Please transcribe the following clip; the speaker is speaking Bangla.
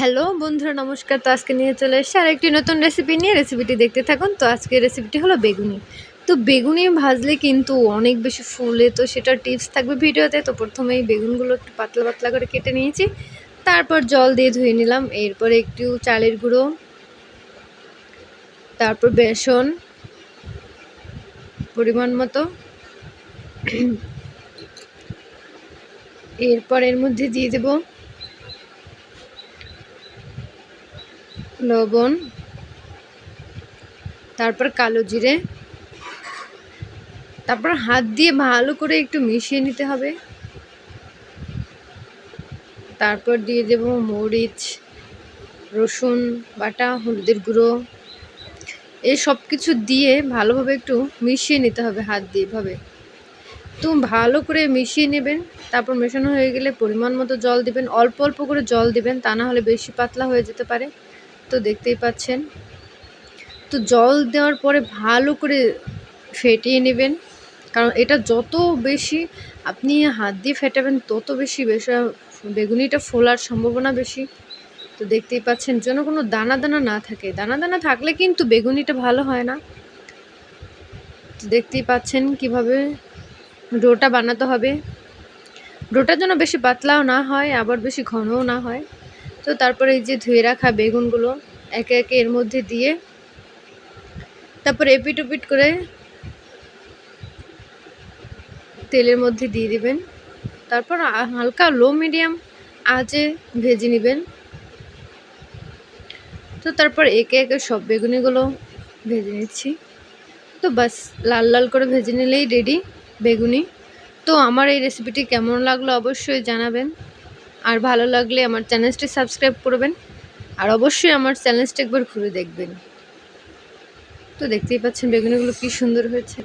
হ্যালো বন্ধুরা, নমস্কার। তো আজকে নিয়ে চলে এসেছি আর একটি নতুন রেসিপি নিয়ে। রেসিপিটি দেখতে থাকুন। তো আজকে রেসিপিটি হলো বেগুনি। তো বেগুনি ভাজলে কিন্তু অনেক বেশি ফুলে, তো সেটার টিপস থাকবে ভিডিওতে। তো প্রথমেই বেগুনগুলো একটু পাতলা পাতলা করে কেটে নিয়েছি। তারপর জল দিয়ে ধুয়ে নিলাম। এরপরে একটু চালের গুঁড়ো, তারপর বেসন, পরিমাণ মতো। এরপর এর মধ্যে দিয়ে দেবো লবণ, তারপর কালো জিরে, তারপর হাত দিয়ে ভালো করে একটু মিশিয়ে নিতে হবে। তারপর দিয়ে দেব মরিচ, রসুন, বাটা, হলুদের গুঁড়ো। এই সব কিছু দিয়ে ভালোভাবে একটু মিশিয়ে নিতে হবে হাত দিয়ে এভাবে। তো ভালো করে মিশিয়ে নেবেন, তারপর মেশানো হয়ে গেলে পরিমাণ মতো জল দিবেন, অল্প অল্প করে জল দিবেন, তা না হলে বেশি পাতলা হয়ে যেতে পারে। তো দেখতেই পাচ্ছেন। তো জল দেওয়ার পরে ভালো করে ফেটিয়ে নেবেন। কারণ এটা যত বেশি আপনি হাত দিয়ে ফেটাবেন, তত বেশি বেশি বেগুনিটা ফোলার সম্ভাবনা বেশি। তো দেখতেই পাচ্ছেন, যেন কোনো দানা দানা না থাকে। দানা দানা থাকলে কিন্তু বেগুনিটা ভালো হয় না। তো দেখতেই পাচ্ছেন কীভাবে ডোটা বানাতে হবে। ডোটা যেন বেশি পাতলাও না হয়, আবার বেশি ঘনও না হয়। তো তারপরে এই যে ধুয়ে রাখা বেগুনগুলো একে একে এর মধ্যে দিয়ে তারপর এপিট ওপিট করে তেলের মধ্যে দিয়ে দিবেন। তারপর হালকা লো মিডিয়াম আঁচে ভেজে নেবেন। তো তারপর একে একে সব বেগুনিগুলো ভেজে নিচ্ছি। তো বাস, লাল লাল করে ভেজে নিলেই রেডি বেগুনি। তো আমার এই রেসিপিটি কেমন লাগল অবশ্যই জানাবেন। আর ভালো লাগলে আমার চ্যানেলটি সাবস্ক্রাইব করবেন। আর অবশ্যই আমার চ্যানেলটি একবার ঘুরে দেখবেন। তো দেখতেই পাচ্ছেন বেগুনিগুলো কি সুন্দর হয়েছে।